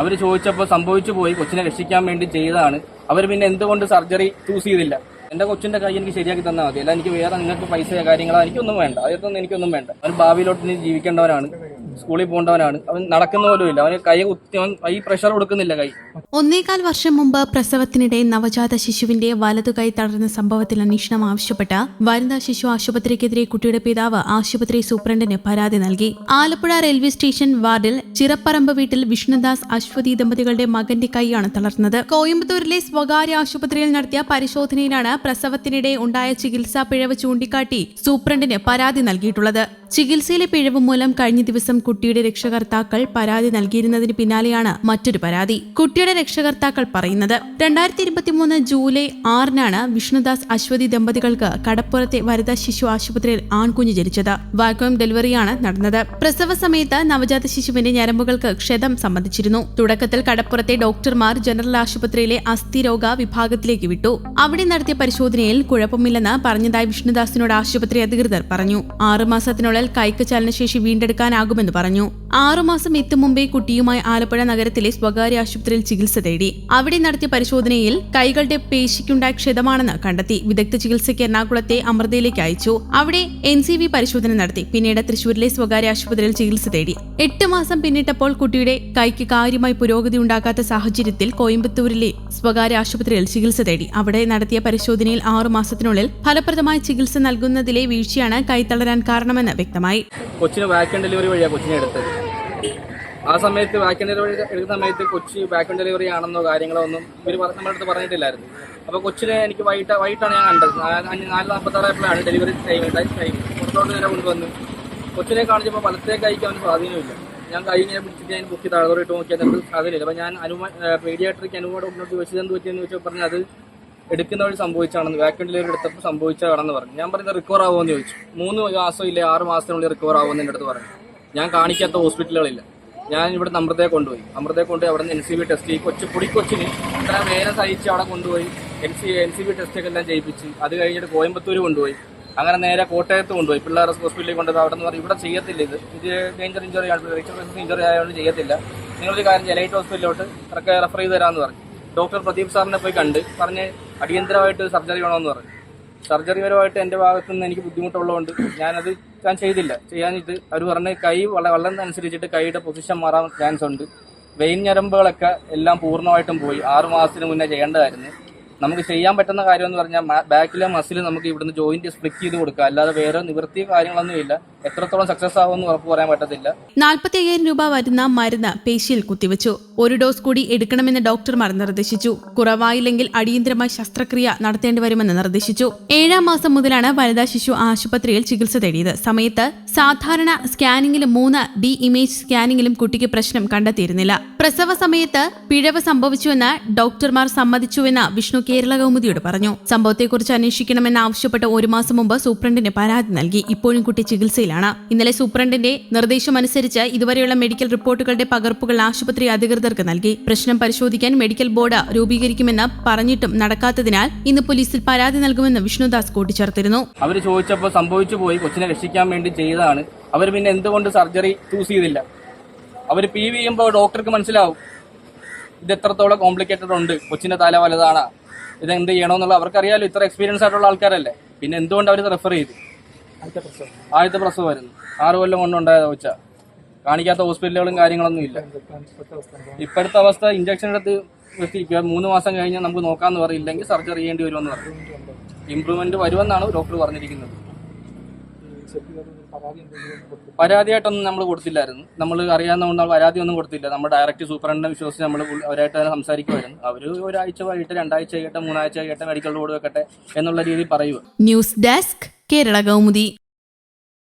അവർ ചോദിച്ചപ്പോൾ സംഭവിച്ചു പോയി കൊച്ചിനെ രക്ഷിക്കാൻ വേണ്ടി ചെയ്തതാണ്. അവർ പിന്നെ എന്തുകൊണ്ട് സർജറി ചൂസ് ചെയ്തില്ല? എന്റെ കൊച്ചിന്റെ കൈ എനിക്ക് ശരിയാക്കി തന്നാൽ മതി. അല്ല എനിക്ക് വേറെ നിങ്ങൾക്ക് പൈസ കാര്യങ്ങളോ എനിക്കൊന്നും വേണ്ട. അതൊന്നും എനിക്കൊന്നും വേണ്ട. അവർ ഭാവിയിലോട്ട് ഇനി ജീവിക്കേണ്ടവനാണ് സ്കൂളിൽ പോകേണ്ടവനാണ്. അവൻ നടക്കുന്ന പോലും ഇല്ല. അവന് കൈ കുത്തി അവൻ കൈ പ്രഷർ കൊടുക്കുന്നില്ല കൈ. ഒന്നേകാൽ വർഷം മുമ്പ് പ്രസവത്തിനിടെ നവജാത ശിശുവിന്റെ വലതു കൈ തളർന്ന സംഭവത്തിൽ അന്വേഷണം ആവശ്യപ്പെട്ട വനിതാ ശിശു ആശുപത്രിക്കെതിരെ കുട്ടിയുടെ പിതാവ് ആശുപത്രി സൂപ്രണ്ടിന് പരാതി നൽകി. ആലപ്പുഴ റെയിൽവേ സ്റ്റേഷൻ വാർഡിൽ ചിറപ്പറമ്പ് വീട്ടിൽ വിഷ്ണുദാസ് അശ്വതി ദമ്പതികളുടെ മകന്റെ കൈയാണ് തളർന്നത്. കോയമ്പത്തൂരിലെ സ്വകാര്യ ആശുപത്രിയിൽ നടത്തിയ പരിശോധനയിലാണ് പ്രസവത്തിനിടെ ഉണ്ടായ ചികിത്സാ പിഴവ് ചൂണ്ടിക്കാട്ടി സൂപ്രണ്ടിന് പരാതി നൽകിയിട്ടുള്ളത്. ചികിത്സയിലെ പിഴവ് മൂലം കഴിഞ്ഞ ദിവസം കുട്ടിയുടെ രക്ഷകർത്താക്കൾ പരാതി നൽകിയിരുന്നതിന് പിന്നാലെയാണ് മറ്റൊരു പരാതി. കുട്ടിയുടെ രക്ഷകർത്താക്കൾ പറയുന്നത് രണ്ടായിരത്തി ഇരുപത്തിമൂന്ന് ജൂലൈ ആറിനാണ് വിഷ്ണുദാസ് അശ്വതി ദമ്പതികൾക്ക് കടപ്പുറത്തെ വനിതാ ശിശു ആശുപത്രിയിൽ ആൺകുഞ്ഞ് ജനിച്ചത്. വാക്വം ഡെലിവറിയാണ് നടന്നത്. പ്രസവ സമയത്ത് നവജാത ശിശുവിന്റെ ഞരമ്പുകൾക്ക് ക്ഷതം സംബന്ധിച്ചിരുന്നു. തുടക്കത്തിൽ കടപ്പുറത്തെ ഡോക്ടർമാർ ജനറൽ ആശുപത്രിയിലെ അസ്ഥിരോഗ വിഭാഗത്തിലേക്ക് വിട്ടു. അവിടെ നടത്തിയ പരിശോധനയിൽ കുഴപ്പമില്ലെന്ന് പറഞ്ഞതായി വിഷ്ണുദാസിനോട് ആശുപത്രി അധികൃതർ പറഞ്ഞു. ആറുമാസത്തിനുള്ളിൽ കൈക്ക് ചലനശേഷി വീണ്ടെടുക്കാനാകുമെന്ന് പറഞ്ഞു. ആറുമാസം എത്തും മുമ്പേ കുട്ടിയുമായി ആലപ്പുഴ നഗരത്തിലെ സ്വകാര്യ ആശുപത്രിയിൽ ചികിത്സ തേടി. അവിടെ നടത്തിയ പരിശോധനയിൽ കൈകളുടെ പേശിക്കുണ്ടായ ക്ഷതമാണെന്ന് കണ്ടെത്തി വിദഗ്ധ ചികിത്സയ്ക്ക് എറണാകുളത്തെ അമൃതയിലേക്ക് അയച്ചു. അവിടെ എൻ സി വി പരിശോധന നടത്തി. പിന്നീട് തൃശൂരിലെ സ്വകാര്യ ആശുപത്രിയിൽ ചികിത്സ തേടി. എട്ട് മാസം പിന്നിട്ടപ്പോൾ കുട്ടിയുടെ കൈക്ക് കാര്യമായി പുരോഗതി ഉണ്ടാകാത്ത സാഹചര്യത്തിൽ കോയമ്പത്തൂരിലെ സ്വകാര്യ ആശുപത്രിയിൽ ചികിത്സ തേടി. അവിടെ നടത്തിയ പരിശോധനയിൽ ആറുമാസത്തിനുള്ളിൽ ഫലപ്രദമായ ചികിത്സ നൽകുന്നതിലെ വീഴ്ചയാണ് കൈ തളരാൻ കാരണമെന്ന് വ്യക്തമായി. കൊച്ചിന് വാക്യൂം ഡെലിവറി വഴിയാണ് കൊച്ചിനെ എടുത്തത്. ആ സമയത്ത് വാക്യൂം ഡെലിവറി എടുക്കുന്ന സമയത്ത് കൊച്ചി വാക്യൂം ഡെലിവറി ആണെന്നോ കാര്യങ്ങളോ ഒന്നും ഇവർ നമ്മുടെ അടുത്ത് പറഞ്ഞിട്ടില്ലായിരുന്നു. അപ്പോൾ കൊച്ചിനെ എനിക്ക് വൈകിട്ട് വൈകിട്ടാണ് ഞാൻ കണ്ടത്. നാല് നാൽപ്പത്താറായപ്പോഴാണ് ഡെലിവറി ടൈം ടൈം പുറത്തോട്ട് നേരെ കൊണ്ടുവന്നു കൊച്ചിനെ കാണിച്ചപ്പോൾ വലത്തേ കൈക്ക് അവന് സ്വാധീനമില്ല ഞാൻ കൈ ഇങ്ങനെ പിടിച്ചിട്ട് ഞാൻ ബുക്ക് താഴോട്ട് നോക്കിയാൽ അതിലില്ല അപ്പൊ അപ്പോൾ ഞാൻ അനുമ പീഡിയാട്രിക് അനുമോട് മുന്നോട്ട് ചോദിച്ചത് എന്ത് പറ്റിയെന്ന് ചോദിച്ചപ്പോൾ പറഞ്ഞു അത് എടുക്കുന്ന വഴി സംഭവിച്ചാണെന്ന് വാക്യൂം ഡെലിവറി എടുത്തപ്പോൾ സംഭവിച്ചതാണെന്ന് പറഞ്ഞു. ഞാൻ പറഞ്ഞത് റിക്കവർ ആവുമെന്ന് ചോദിച്ചു. മൂന്ന് മാസം ഇല്ലേ ആറ് മാസത്തിനുള്ളിൽ റിക്കവർ ആവുമെന്ന് എന്റെ അടുത്ത് പറഞ്ഞു. ഞാൻ കാണിക്കാത്ത ഹോസ്പിറ്റലുകളില്ല ഞാൻ ഇവിടെ അമൃതയെ കൊണ്ടുപോയി. അമൃതയെ കൊണ്ടുപോയി അവിടെ നിന്ന് എൻ സി ബി ടെസ്റ്റ് കൊച്ചു പൊടി കൊച്ചിന് ഇത്ര വേദന സഹിച്ച് അവിടെ കൊണ്ടുപോയി. N C N C B test ഒക്കെ എല്ലാം ചെയ്യിപ്പിച്ച്. അത് കഴിഞ്ഞിട്ട് കോയമ്പത്തൂർ കൊണ്ടുപോയി. അങ്ങനെ നേരെ കോട്ടയത്ത് കൊണ്ടുപോയി. പിള്ളേർ ഹോസ്പിറ്റലിൽ കൊണ്ടുപോയി. അവിടെ നിന്ന് പറഞ്ഞു ഇവിടെ ചെയ്യത്തില്ല ഇത്. ഇത് ഡേഞ്ചർ ഇഞ്ചുറി ആണ്. ഇഞ്ചുറി ആയതുകൊണ്ട് ചെയ്യത്തില്ല. നിങ്ങളൊരു കാര്യം ജലൈറ്റ് ഹോസ്പിറ്റലിലോട്ട് റെഫർ ചെയ്ത് തരാമെന്ന് പറഞ്ഞു. ഡോക്ടർ പ്രദീപ് സാറിനെ പോയി കണ്ട്. പറഞ്ഞ് അടിയന്തരമായിട്ട് സർജറി വേണമെന്ന് പറഞ്ഞു. സർജറി പരമായിട്ട് എന്റെ ഭാഗത്തു നിന്ന് എനിക്ക് ബുദ്ധിമുട്ടുള്ളതുകൊണ്ട് ഞാനത് ഞാൻ ചെയ്തില്ല. ചെയ്യാനിട്ട് അവർ പറഞ്ഞ് കൈ വള വെള്ളം അനുസരിച്ചിട്ട് കൈയുടെ പൊസിഷൻ മാറാൻ ചാൻസ് ഉണ്ട്. വെയിൻ ഞരമ്പുകളൊക്കെ എല്ലാം പൂർണമായിട്ടും പോയി. ആറു മാസത്തിന് മുന്നേ ചെയ്യേണ്ടതായിരുന്നു. നമുക്ക് ചെയ്യാൻ പറ്റുന്ന കാര്യം എന്ന് പറഞ്ഞാൽ ബാക്കിലെ മസിൽ നമുക്ക് ഇവിടുന്ന് ജോയിന്റ് സ്പ്ലിക്ക് ചെയ്ത് കൊടുക്കുക. അല്ലാതെ വേറെ നിവൃത്തി കാര്യങ്ങളൊന്നും ഇല്ല എത്രത്തോളം സക്സസ് ആവുമെന്ന് ഉറപ്പ് പറയാൻ പറ്റത്തില്ല. നാൽപ്പത്തി അയ്യായിരം രൂപ വരുന്ന മരുന്ന് പേശിയിൽ കുത്തിവെച്ചു. ഒരു ഡോസ് കൂടി എടുക്കണമെന്ന് ഡോക്ടർമാർ നിർദ്ദേശിച്ചു. കുറവായില്ലെങ്കിൽ അടിയന്തരമായി ശസ്ത്രക്രിയ നടത്തേണ്ടി വരുമെന്ന് നിർദ്ദേശിച്ചു. ഏഴാം മാസം മുതലാണ് വനിതാ ശിശു ആശുപത്രിയിൽ ചികിത്സ തേടിയത്. സമയത്ത് സാധാരണ സ്കാനിങ്ങിലും മൂന്ന് ഡി ഇമേജ് സ്കാനിങ്ങിലും കുട്ടിക്ക് പ്രശ്നം കണ്ടെത്തിയിരുന്നില്ല. പ്രസവ സമയത്ത് പിഴവ് സംഭവിച്ചുവെന്ന് ഡോക്ടർമാർ സമ്മതിച്ചുവെന്ന് വിഷ്ണു കേരള കൗമുദിയോട് പറഞ്ഞു. സംഭവത്തെക്കുറിച്ച് അന്വേഷിക്കണമെന്ന് ആവശ്യപ്പെട്ട് ഒരു മാസം മുമ്പ് സൂപ്രണ്ടിന് പരാതി നൽകി. ഇപ്പോഴും കുട്ടി ചികിത്സയിലാണ് ഇന്നലെ സൂപ്രണ്ടിന്റെ നിർദ്ദേശമനുസരിച്ച് ഇതുവരെയുള്ള മെഡിക്കൽ റിപ്പോർട്ടുകളുടെ പകർപ്പുകൾ ആശുപത്രി അധികൃതർക്ക് നൽകി. പ്രശ്നം പരിശോധിക്കാൻ മെഡിക്കൽ ബോർഡ് രൂപീകരിക്കുമെന്ന് പറഞ്ഞിട്ടും നടക്കാത്തതിനാൽ ഇന്ന് പോലീസിൽ പരാതി നൽകുമെന്ന് വിഷ്ണുദാസ് കൂട്ടിച്ചേർത്തിരുന്നു. അവർ ചോദിച്ചപ്പോൾ സംഭവിച്ചു പോയി. കൊച്ചിനെ രക്ഷിക്കാൻ വേണ്ടി ചെയ്തതാണ്. അവർ പിന്നെ എന്തുകൊണ്ട് സർജറി ചൂസ് ചെയ്തില്ല? അവർ പി വി ചെയ്യുമ്പോൾ ഡോക്ടർക്ക് മനസ്സിലാവും. ഇത് എത്രത്തോളം കോംപ്ലിക്കേറ്റഡ് ഉണ്ട്. കൊച്ചിന്റെ തല വലുതാണ്. ഇത് എന്ത് ചെയ്യണമെന്നുള്ള അവർക്കറിയാലോ. ഇത്ര എക്സ്പീരിയൻസ് ആയിട്ടുള്ള ആൾക്കാരല്ലേ. പിന്നെ എന്തുകൊണ്ട് അവർ റെഫർ ചെയ്തു? ആദ്യത്തെ പ്രസവമായിരുന്നു. ആറ് കൊല്ലം കൊണ്ടുണ്ടായ വെച്ച കാണിക്കാത്ത ഹോസ്പിറ്റലുകളും കാര്യങ്ങളൊന്നും ഇല്ല. ഇപ്പോഴത്തെ അവസ്ഥ ഇഞ്ചക്ഷൻ എടുത്ത് വെച്ചിരിക്കുക മൂന്ന് മാസം കഴിഞ്ഞാൽ നമുക്ക് നോക്കാമെന്ന് പറയില്ലെങ്കിൽ സർജറി ചെയ്യേണ്ടി വരുമെന്ന് പറയും. ഇമ്പ്രൂവ്മെന്റ് വരുമെന്നാണ് ഡോക്ടർ പറഞ്ഞിരിക്കുന്നത്. പരാതിയായിട്ടൊന്നും നമ്മൾ കൊടുത്തില്ലായിരുന്നു. നമ്മൾ അറിയാവുന്നതുകൊണ്ട് പരാതി ഒന്നും കൊടുത്തില്ല. നമ്മൾ ഡയറക്റ്റ് സൂപ്രണ്ടിനെ വിശ്വസിച്ച് നമ്മൾ അവരായിട്ട് തന്നെ സംസാരിക്കുമായിരുന്നു അവർ ഒരാഴ്ച വൈകിട്ട് രണ്ടാഴ്ച കഴിയട്ടെ മൂന്നാഴ്ച കഴിയട്ടെ മെഡിക്കൽ ബോർഡ് വെക്കട്ടെ എന്നുള്ള രീതിയിൽ പറയുക ന്യൂസ് ഡെസ്ക് കേരള കൗമുദി.